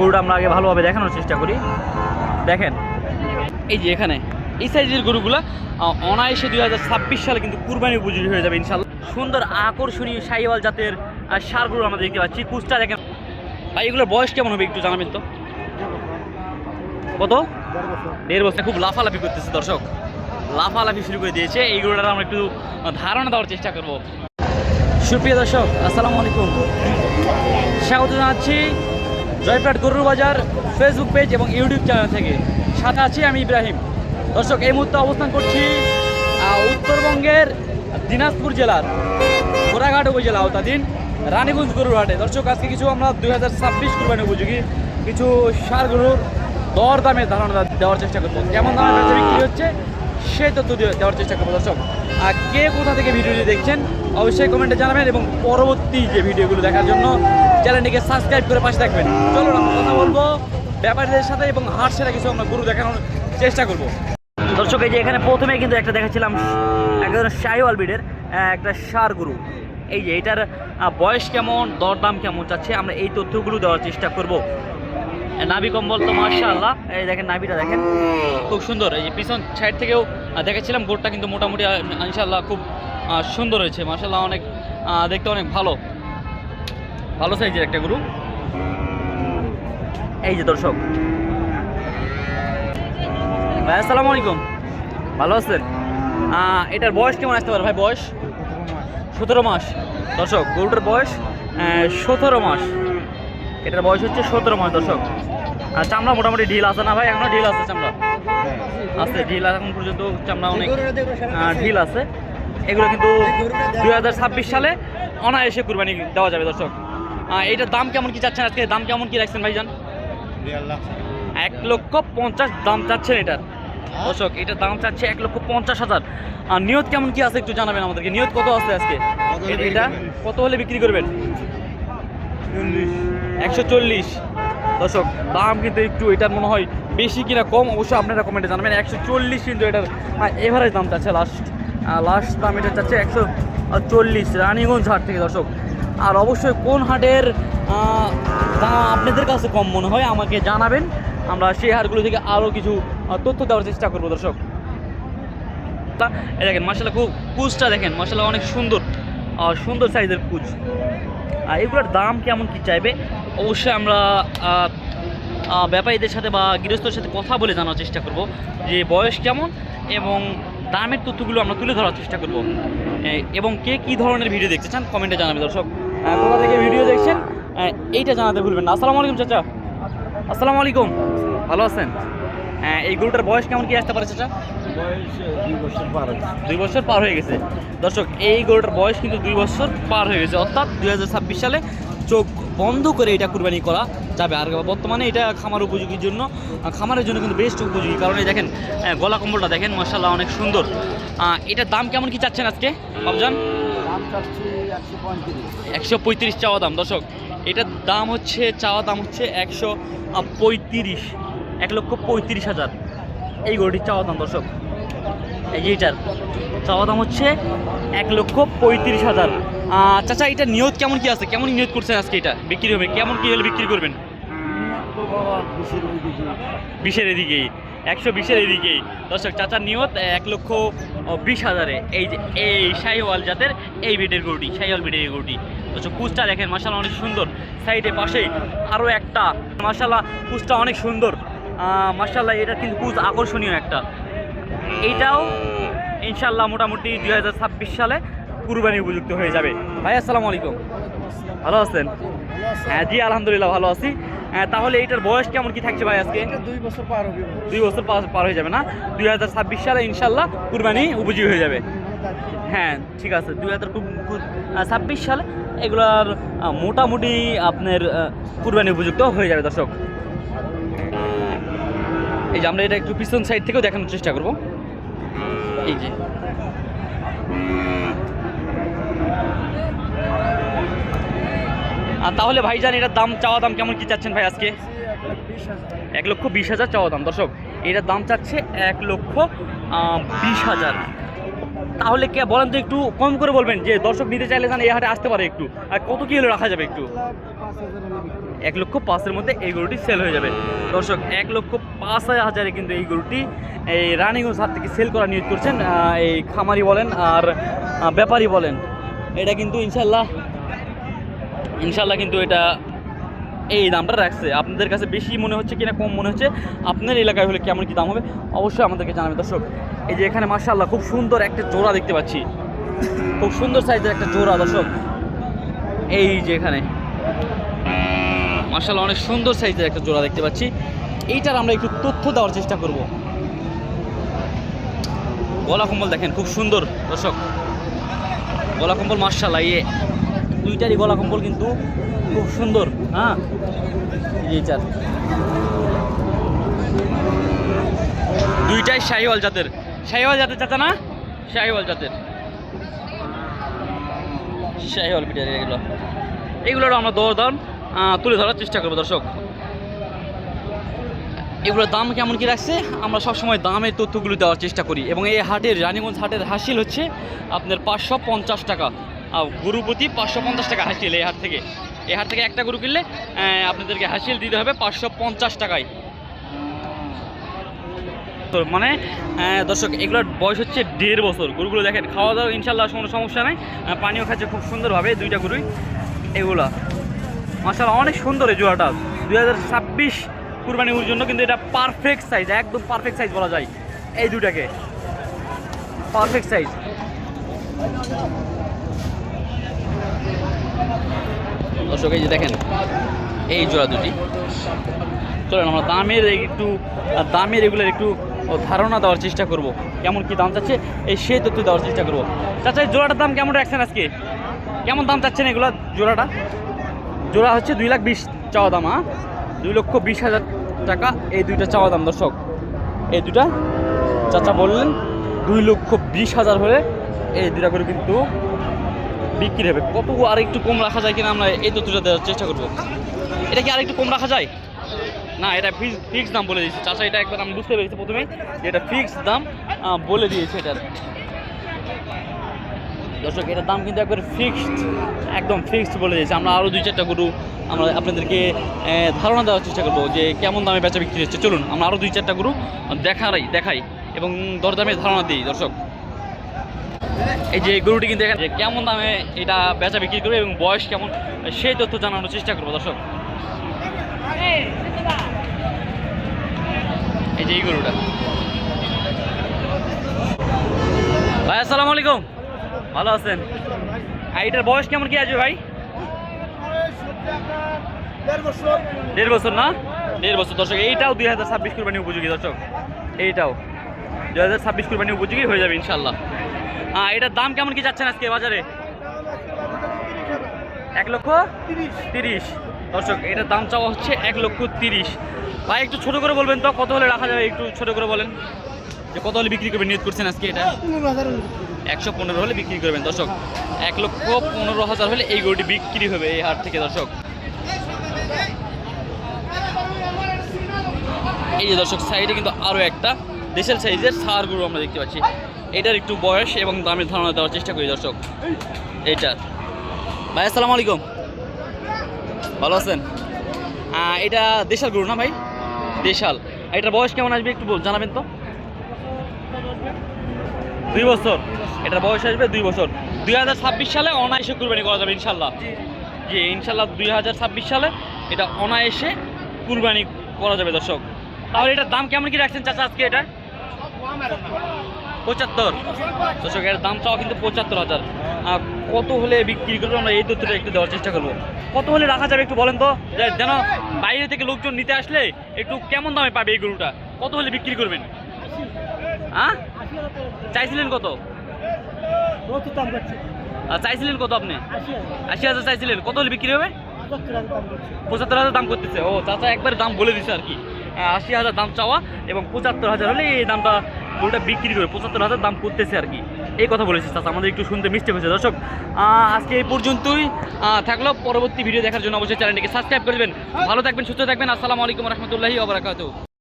গরুটা আমরা আগে ভালোভাবে দেখানোর চেষ্টা করি। দেখেন। এই যে এখানে, এই সাইজের গরুগুলা অনায়াসে দুই হাজার ছাব্বিশ সালে কিন্তু কুরবানি উপযোগী হয়ে যাবে ইনশাল্লাহ সুন্দর আকর্ষণীয় সাইওয়াল জাতের ষাঁড় গরু আমরা দেখতে পাচ্ছি। কুচটা দেখেন। ভাই, এগুলোর বয়স কেমন হবে একটু জানাবেন তো? কত? দেড় বছর। খুব লাফালাফি করতেছে দর্শক। লাফালাফি শুরু করে দিয়েছে। এইগুলোর আমরা একটু ধারণা দেওয়ার চেষ্টা করব। সুপ্রিয় দর্শক, আসসালামু আলাইকুম। স্বাগত জানাচ্ছি জয়প্রাট গরুর বাজার ফেসবুক পেজ এবং ইউটিউব চ্যানেল থেকে। সাথে আছি আমি ইব্রাহিম। দর্শক, এই মুহূর্তে অবস্থান করছি উত্তরবঙ্গের দিনাজপুর জেলার ঘোড়াঘাট উপজেলা আওতাধীন রানীগঞ্জ গরুর হাটে। দর্শক, আজকে কিছু আমরা দুই হাজার ছাব্বিশ কুরবানি উপযোগী কিছু সার গরুর দর দামের ধারণা দেওয়ার চেষ্টা করব। কেমন দামে বেচা বিক্রি হচ্ছে, সেই তথ্য দেওয়ার চেষ্টা করব। দর্শক, আর কে কোথা থেকে ভিডিওটি দেখছেন, অবশ্যই কমেন্টে জানাবেন এবং পরবর্তী যে ভিডিওগুলো দেখার জন্য চ্যানেলটিকে সাবস্ক্রাইব করে পাশে থাকবেন। চলুন, আমরা কথা বলব ব্যাপারীদের সাথে এবং হাট সেরা কিছু আমরা গরু দেখানোর চেষ্টা করব। দর্শক, এই যে এখানে প্রথমে কিন্তু একটা দেখাচ্ছিলাম একজন শাহিওয়াল বিডের একটা সার গরু। এই যে এটার বয়স কেমন, দরদাম কেমন চাচ্ছে, আমরা এই তথ্যগুলো দেওয়ার চেষ্টা করব। নাভি কম্বল তো মার্শাল্লাহ এই দেখেন, নাভিটা দেখেন। খুব সুন্দর। এই যে পিছন সাইড থেকেও দেখেছিলাম গোটটা কিন্তু মোটামুটি ইনশাল্লাহ খুব সুন্দর হয়েছে। মার্শাল্লাহ অনেক দেখতে অনেক ভালো। ভালো সাইজের একটা গরু। এই যে দর্শক। ভাই, আসসালামু আলাইকুম। ভালো আছেন? এটার বয়স কেমন আসতে পারে ভাই, বয়স? সতেরো মাস। দর্শক, গরুটার বয়স সতেরো মাস। এটার বয়স হচ্ছে সতেরো মাস, দর্শক। আর চামড়া মোটামুটি ঢিল আছে না ভাই? এখনও ঢিল আছে চামড়া? আছে, ঢিল এখন পর্যন্ত চামড়া অনেক ঢিল আছে। এগুলো কিন্তু দুই হাজার ছাব্বিশ সালে অনায়াসে কুরবানি দেওয়া যাবে, দর্শক। এটার দাম কেমন কি চাচ্ছেন আজকে? দাম কেমন কি রাখছেন ভাইজান? এক লক্ষ পঞ্চাশ দাম চাচ্ছেন এটার। দর্শক এটার দাম চাচ্ছে এক লক্ষ পঞ্চাশ হাজার। আর নিয়ত কেমন কি আছে একটু জানাবেন আমাদেরকে? নিয়ত কত আছে আজকে? এটা কত হলে বিক্রি করবেন? একশো চল্লিশ। দর্শক দাম কিন্তু একটু এটার মনে হয় বেশি কিনা কম অবশ্যই আপনারা কমেন্টে জানাবেন। একশো চল্লিশ কিন্তু এটার এভারেজ দাম চাচ্ছে লাস্ট লাস্ট দাম এটা চাচ্ছে একশো চল্লিশ রানীগঞ্জ হাট থেকে দর্শক। আর অবশ্যই কোন হাটের আপনাদের কাছে কম মনে হয়, আমাকে জানাবেন। আমরা সেই হাটগুলো থেকে আরও কিছু তথ্য দেওয়ার চেষ্টা করব, দর্শক। এই দেখেন মাসাল্লাহ খুব কুচটা দেখেন মাসাল্লাহ অনেক সুন্দর সুন্দর সাইজের কুচ আর এগুলোর দাম কেমন কি চাইবে? অবশ্যই আমরা ব্যাপারীদের সাথে বা গৃহস্থর সাথে কথা বলে জানার চেষ্টা করব যে বয়স কেমন এবং দামের তথ্যগুলো আমরা তুলে ধরার চেষ্টা করব। এবং কে কী ধরনের ভিডিও দেখতে চান কমেন্টে জানাবে দর্শক। কোথা থেকে ভিডিও দেখছেন এইটা জানাতে ভুলবেন না। আসসালামু আলাইকুম চাচা। আসসালামু আলাইকুম। ভালো আছেন? হ্যাঁ এই গরুটার বয়স কেমন কি আসতে পারে চাচা? দুই বছর পার হয়ে গেছে। দর্শক এই গরুটার বয়স কিন্তু দুই বছর পার হয়ে গেছে। অর্থাৎ দু হাজার ছাব্বিশ সালে চোখ বন্ধ করে এটা কুরবানি করা যাবে। আর বর্তমানে এটা খামার উপযোগীর জন্য খামারের জন্য কিন্তু বেস্ট উপযোগী। কারণ এই দেখেন গলা কম্বলটা দেখেন মার্শাল্লাহ অনেক সুন্দর। এটার দাম কেমন কি চাচ্ছেন আজকে বাবজান একশো পঁয়ত্রিশ চাওয়া দাম। দর্শক এটার দাম হচ্ছে চাওয়া দাম হচ্ছে একশো পঁয়ত্রিশ এক লক্ষ পঁয়ত্রিশ হাজার। এই গরুটির চাওয়া দাম দর্শক। এই যে এটার চাওয়া দাম হচ্ছে এক লক্ষ পঁয়ত্রিশ হাজার। চাচা, এটা নিয়ত কেমন কি আছে? কেমন নিয়ত করছেন আজকে এটা? বিক্রি হবে? কেমন কি হলে বিক্রি করবেন? বিশের এদিকেই। একশো বিশের এদিকেই। দর্শক, চাচার নিয়ত এক লক্ষ বিশ হাজারে। এই যে, এই শাহিওয়াল জাতের এই বিডের গরুটি, শাহিওয়াল এই গরুটি। দর্শক কুচটা দেখেন মাসাল্লাহ অনেক সুন্দর। সাইডে পাশেই আরও একটা। মাসাল্লাহ কুচটা অনেক সুন্দর। মাসাল্লাহ এটা কিন্তু কুচ আকর্ষণীয় একটা। এইটাও ইনশাল্লাহ মোটামুটি দুই হাজার ছাব্বিশ সালে কুরবানি উপযুক্ত হয়ে যাবে। ভাই আসসালামু আলাইকুম। ভালো আছেন? হ্যাঁ জি আলহামদুলিল্লাহ ভালো আছি। হ্যাঁ, তাহলে এটার বয়স কেমন কি থাকছে ভাই আজকে? দুই বছর পার হবে। দুই বছর পার পার হয়ে যাবে না? দুই হাজার ছাব্বিশ সালে ইনশাল্লাহ কুরবানি উপযোগী হয়ে যাবে। হ্যাঁ ঠিক আছে। দুই হাজার ছাব্বিশ সালে এগুলার মোটামুটি আপনার কুরবানি উপযুক্ত হয়ে যাবে দর্শক। এই যে আমরা এটা একটু পিছন সাইড থেকেও দেখানোর চেষ্টা করব। এই যে। তাহলে ভাইজান, এটার দাম, চাওয়া দাম কেমন কি চাচ্ছেন ভাই আজকে? এক লক্ষ বিশ হাজার চাওয়া দাম, দর্শক, এটার দাম চাচ্ছে এক লক্ষ বিশ হাজার। তাহলে কে, বলেন তো একটু কম করে বলবেন, যে দর্শক নিতে চাইলে জান এই হাটে আসতে পারে একটু। আর কত কি হলে রাখা যাবে একটু? এক লক্ষ পাঁচের মধ্যে এই গরুটি সেল হয়ে যাবে। দর্শক, এক লক্ষ পাঁচ হাজারে কিন্তু এই গরুটি এই রানিগঞ্জ হাট থেকে সেল করা নিয়োগ করছেন এই খামারি বলেন আর ব্যাপারী বলেন। এটা কিন্তু ইনশাল্লাহ ইনশাল্লাহ কিন্তু এটা এই দামটা রাখছে। আপনাদের কাছে বেশি মনে হচ্ছে কিনা, কম মনে হচ্ছে আপনার এলাকায় হলে কেমন কি দাম হবে, অবশ্যই আমাদেরকে জানাবেন। দর্শক, এই যে এখানে মার্শাল্লাহ খুব সুন্দর একটা জোড়া দেখতে পাচ্ছি। খুব সুন্দর সাইজের একটা জোড়া, দর্শক। এই যে এখানে মার্শাল্লাহ অনেক সুন্দর সাইজের একটা জোড়া দেখতে পাচ্ছি। এইটার আমরা একটু তথ্য দেওয়ার চেষ্টা করব। গলা কম্বল দেখেন, খুব সুন্দর, দর্শক। গলা কম্বল মার্শাল্লাহ ইয়ে। দুইটারই গলা কম্বল কিন্তু খুব সুন্দর হ্যাঁ? এইটার দুইটাই শাহিওয়াল জাতের। শাহিওয়াল জাতের চাচা না? শাহিওয়াল জাতের। শাহিওয়াল পিটার এগুলো। এগুলোর আমরা দর দাম তুলে ধরার চেষ্টা করব, দর্শক। এগুলোর দাম কেমন কি রাখছে? আমরা সবসময় দামের তথ্যগুলো দেওয়ার চেষ্টা করি। এবং এই হাটের রানীগঞ্জ হাটের হাসিল হচ্ছে আপনার পাঁচশো পঞ্চাশ টাকা। আর গরুপতি পাঁচশো পঞ্চাশ টাকা হাসিল এই হাট থেকে। এই হাট থেকে একটা গরু কিনলে আপনাদেরকে হাসিল দিতে হবে পাঁচশো পঞ্চাশ টাকায়। তো মানে দর্শক, এগুলোর বয়স হচ্ছে দেড় বছর। গরুগুলো দেখেন, খাওয়া দাওয়া ইনশাল্লাহ কোনো সমস্যা নাই। পানিও খাচ্ছে খুব সুন্দরভাবে, দুইটা গরুই। এগুলা। মাসাল্লাহ অনেক সুন্দর এই জোড়াটা। দুই হাজার ছাব্বিশ কুরবানি কুরবানির জন্য কিন্তু এটা পারফেক্ট সাইজ একদম পারফেক্ট সাইজ বলা যায়। এই দুটাকে পারফেক্ট সাইজ দর্শক, এই যে দেখেন, এই জোড়া দুটি। চলেন, আমরা দামের একটু দামের এগুলোর একটু ধারণা দেওয়ার চেষ্টা করব। কেমন কি দাম চাচ্ছে, এই সে তথ্য দেওয়ার চেষ্টা করব। এই জোড়াটার দাম কেমন রাখছেন আজকে? কেমন দাম চাচ্ছেন এগুলো জোড়াটা? জোড়া হচ্ছে দুই লাখ বিশ চাওয়া দাম হ্যাঁ দুই লক্ষ বিশ হাজার টাকা, এই দুইটা চাওয়া দাম, দর্শক। এই দুটা চাচা বললেন, দুই লক্ষ বিশ হাজার হলে এই দুটা করে কিন্তু বিক্রি হবে। কত আর একটু কম রাখা যায় কিনা আমরা এই তথ্যটা দেওয়ার চেষ্টা করব। এটা কি আর একটু কম রাখা যায়? না, এটা ফিক্স দাম বলে দিয়েছে। চাচা, এটা একবার আমি বুঝতে পেরেছি প্রথমেই যে এটা ফিক্স দাম বলে দিয়েছে এটার। দর্শক, এটার দাম কিন্তু একবার ফিক্সড একদম ফিক্সড বলে দিয়েছে। আমরা আরও দুই চারটা গরু আমরা আপনাদেরকে ধারণা দেওয়ার চেষ্টা করব যে কেমন দামে বেচা বিক্রি হচ্ছে। চলুন, আমরা আরও দুই চারটা গরু দেখাই দেখাই এবং দরদামে ধারণা দিই, দর্শক। এই যে গরুটি কিন্তু এখানে কেমন দামে এটা বেচা বিক্রি করবে এবং বয়স কেমন, সেই তথ্য জানানোর চেষ্টা করব, দর্শক। এই যে এই গরুটা। ভাই, আসসালামু আলাইকুম। ভালো আছেন? আর এটার বয়স কেমন কি আছে ভাই? দেড় বছর না? দেড় বছর, দর্শক, এইটাও দুই হাজার ছাব্বিশ কুরবানি উপযোগী, দর্শক। এইটাও। দুই হাজার ছাব্বিশ কুরবানি উপযোগী হয়ে যাবে ইনশাল্লাহ এটার দাম কেমন কি যাচ্ছেন আজকে বাজারে? এক লক্ষ তিরিশ। দর্শক এটার দাম চাওয়া হচ্ছে এক লক্ষ তিরিশ। ভাই একটু ছোট করে বলবেন তো কত হলে রাখা যাবে? একটু ছোট করে বলেন। যে কত হলে বিক্রি করবেন নিয়োগ করছেন আজকে এটা? একশো পনেরো হলে বিক্রি করবেন দর্শক। এক লক্ষ পনেরো হাজার হলে এই গরুটি বিক্রি হবে এই হাট থেকে দর্শক। এই যে দর্শক সাইডে কিন্তু আরও একটা দেশের সাইজের সার গরু আমরা দেখতে পাচ্ছি। এটার একটু বয়স এবং দামের ধারণা দেওয়ার চেষ্টা করি দর্শক। এইটার ভাই, আসসালামু আলাইকুম। ভালো আছেন? এটা দেশাল গরু না ভাই? দেশাল। এটার বয়স কেমন আসবে একটু জানাবেন তো? দুই বছর। এটার বয়স আসবে দুই বছর। দুই হাজার ছাব্বিশ সালে অনায়াসে কুরবানি করা যাবে ইনশাল্লাহ জি ইনশাল্লাহ দুই হাজার ছাব্বিশ সালে এটা অনায়াসে কুরবানি করা যাবে দর্শক। তাহলে এটার দাম কেমন কি রাখছেন চাচা আজকে এটা? পঁচাত্তর। দর্শক এর দাম চাও কিন্তু পঁচাত্তর হাজার। আহ, কত হলে বিক্রি করব আমরা এই তথ্যটা একটু দেওয়ার চেষ্টা করব। কত হলে রাখা যাবে একটু বলেন তো? যেন বাইরে থেকে লোকজন নিতে আসলে একটু কেমন দামে পাবে এই গরুটা? কত হলে বিক্রি করবেন? হ্যাঁ? চাইছিলেন কত? আর চাইছিলেন কত আপনি? আশি হাজার চাইছিলেন। কত হলে বিক্রি হবে? পঁচাত্তর হাজার দাম করতেছে। ও চাচা একবার দাম বলে দিছে আর কি। আশি হাজার দাম চাওয়া এবং পঁচাত্তর হাজার হলে এই দামটা গরুটা বিক্রি করে পঁচাত্তর হাজার দাম করতেছে আর কি। এই কথা বলেছে, চাচা, আমাদের একটু শুনতে মিষ্টি হয়েছে। দর্শক আজকে এই পর্যন্তই থাকল। পরবর্তী ভিডিও দেখার জন্য অবশ্যই চ্যানেলটিকে সাবস্ক্রাইব করবেন। ভালো থাকবেন, সুস্থ থাকবেন। আসসালামু আলাইকুম রহমতুল্লাহি